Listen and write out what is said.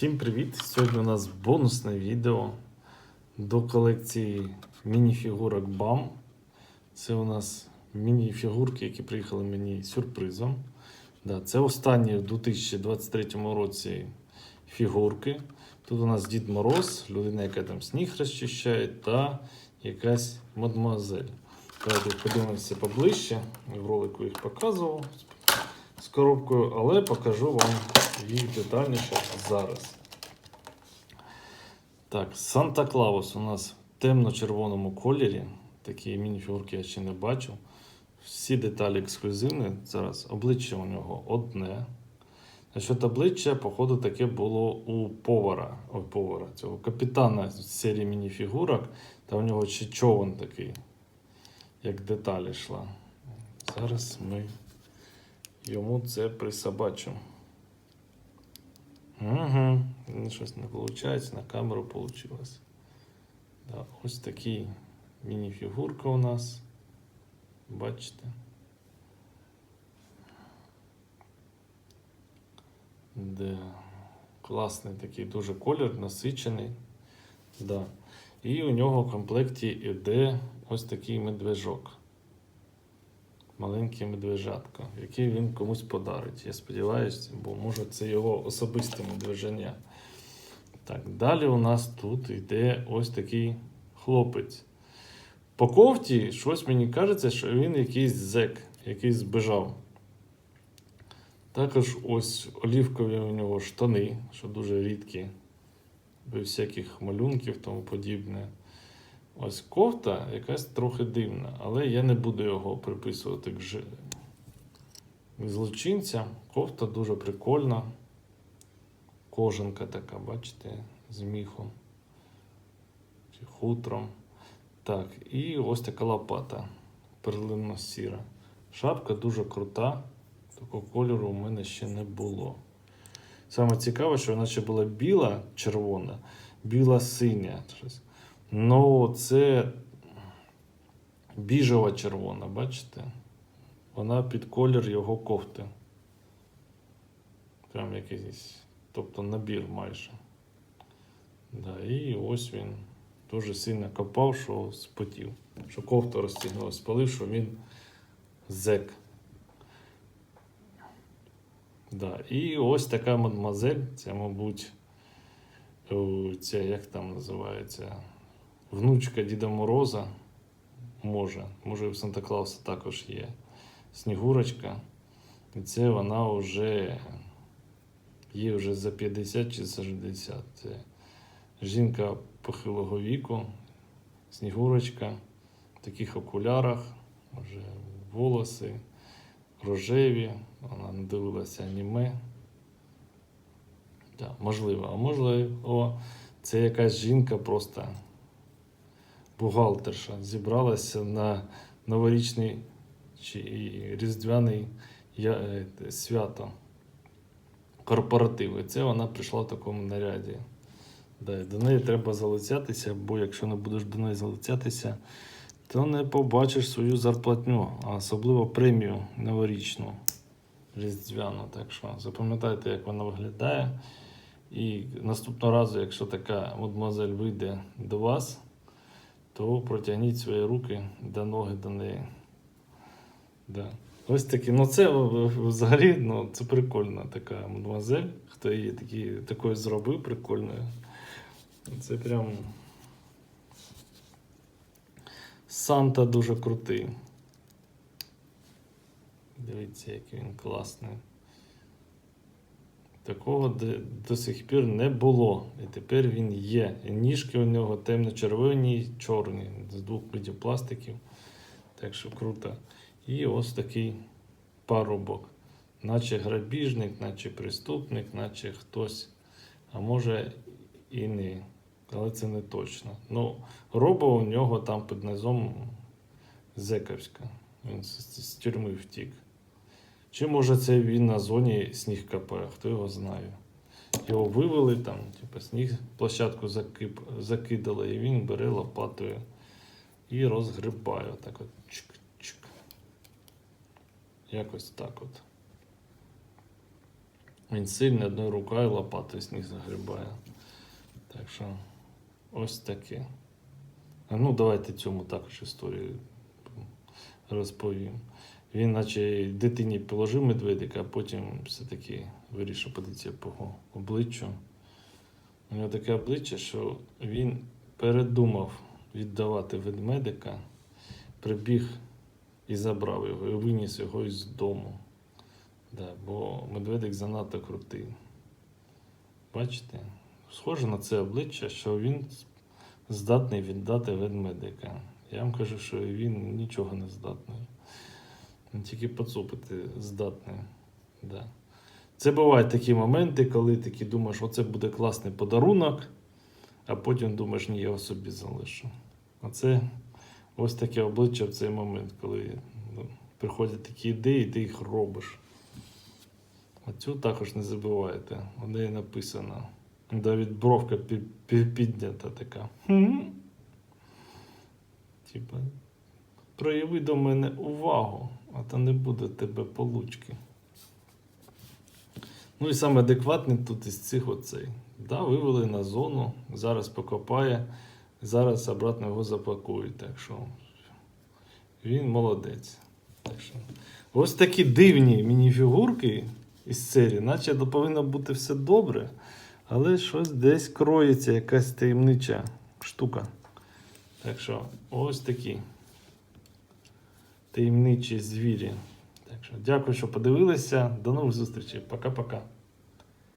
Всім привіт! Сьогодні у нас бонусне відео до колекції мініфігурок BAM. Це у нас мініфігурки, які приїхали мені сюрпризом. Да, це останні в 2023 році фігурки. Тут у нас Дід Мороз, людина, яка там сніг розчищає, та якась мадмуазель. Давайте подивимося поближче. В ролику їх показував з коробкою, але покажу вам їх детальніше зараз. Так, Санта Клаус у нас в темно-червоному кольорі. Такі мініфігурки я ще не бачив. Всі деталі ексклюзивні. Зараз обличчя у нього одне. Насчет обличчя, походу, таке було у повара, ой, повара цього капітана з серії мініфігурок. Та у нього ще човен такий, як деталі йшла. Зараз ми йому це присобачимо. Угу. Щось не виходить, на камеру вийшло. Да, ось такий мініфігурка у нас. Бачите? Де класний такий дуже колір, насичений. Да. І у нього в комплекті йде ось такий медвежок. Маленький медвежатко, який він комусь подарить. Я сподіваюся, бо може це його особисте медвежання. Так, далі у нас тут йде ось такий хлопець. По ковті щось мені кажеться, що він якийсь зек, який збежав. Також ось олівкові у нього штани, що дуже рідкі, без всяких малюнків тому подібне. Ось кофта якась трохи дивна, але я не буду його приписувати к ж- злочинцям. Кофта дуже прикольна. Кожанка така, бачите, з міхом чи хутром. Так, і ось така лопата перлинно сіра. Шапка дуже крута. Такого кольору у мене ще не було. Саме цікаве, що вона ще була біла, червона, біла синя. щось. Ну, це біжева червона, бачите? Вона під колір його кофти. Прям якийсь, тобто набір майже. Да, і ось він дуже сильно копав, що спотів. Що кофта розтягнула, спалив, що він зек. Да. І ось така мадмазель, це, мабуть, ця, як там називається, внучка Діда Мороза. Може, може, в Санта Клауса також є Снігурочка. І це вона вже є вже за 50 чи за 60. Це жінка похилого віку, Снігурочка в таких окулярах, вже волоси рожеві, вона не дивилася аніме. Да, можливо, а можливо, це якась жінка просто бухгалтерша зібралася на новорічний чи різдвяний е, свято корпоратив. І це вона прийшла в такому наряді. До неї треба залицятися, бо якщо не будеш до неї залицятися, то не побачиш свою зарплатню, а особливо премію новорічну різдвяну. Так що запам'ятайте, як вона виглядає. І наступного разу, якщо така мадемуазель вийде до вас, то протягніть свої руки до ноги до неї. Да. Ось такі. Ну це взагалі ну, це прикольна така мадемуазель. Хто її такі, такою зробив прикольною. Це прям. Санта дуже крутий. Дивіться, який він класний. Такого до, сих пір не було. І тепер він є. І ніжки у нього темно-червоні і чорні, з двох видів пластиків. Так що круто. І ось такий парубок. Наче грабіжник, наче преступник, наче хтось. А може і не. Але це не точно. Ну, роба у нього там під низом Зековська. Він з тюрми втік. Чи може це він на зоні сніг копає, хто його знає. Його вивели там, типу, сніг площадку закип, закидали, і він бере лопатою і розгрибає. Так от чик-чик. Якось так от. Він сильний, одною рукою лопатою сніг загрібає. Так що ось таке. А ну, давайте цьому також історію розповім. Він, наче дитині положив медведика, а потім все-таки вирішив подивитися по обличчю. У нього таке обличчя, що він передумав віддавати ведмедика, прибіг і забрав його, і виніс його із дому. Да, бо медведик занадто крутий. Бачите? Схоже на це обличчя, що він здатний віддати ведмедика. Я вам кажу, що він нічого не здатний. Тільки поцупити здатний. Да. Це бувають такі моменти, коли таки думаєш, оце буде класний подарунок, а потім думаєш, ні, я його собі залишу. Оце ось таке обличчя в цей момент, коли ну, приходять такі ідеї, ти їх робиш. А цю також не забувайте. У неї написано. Навіть бровка пі- пі- піднята така. Типа, прояви до мене увагу, а то не буде тебе получки. Ну і саме адекватний тут із цих оцей. Да, вивели на зону, зараз покопає, зараз обратно його запакують. Так що він молодець. Так що, ось такі дивні мініфігурки із серії, наче повинно бути все добре, але щось десь кроється, якась таємнича штука. Так що, ось такі таємничі звірі. Так що, дякую, що подивилися. До нових зустрічей. Пока-пока.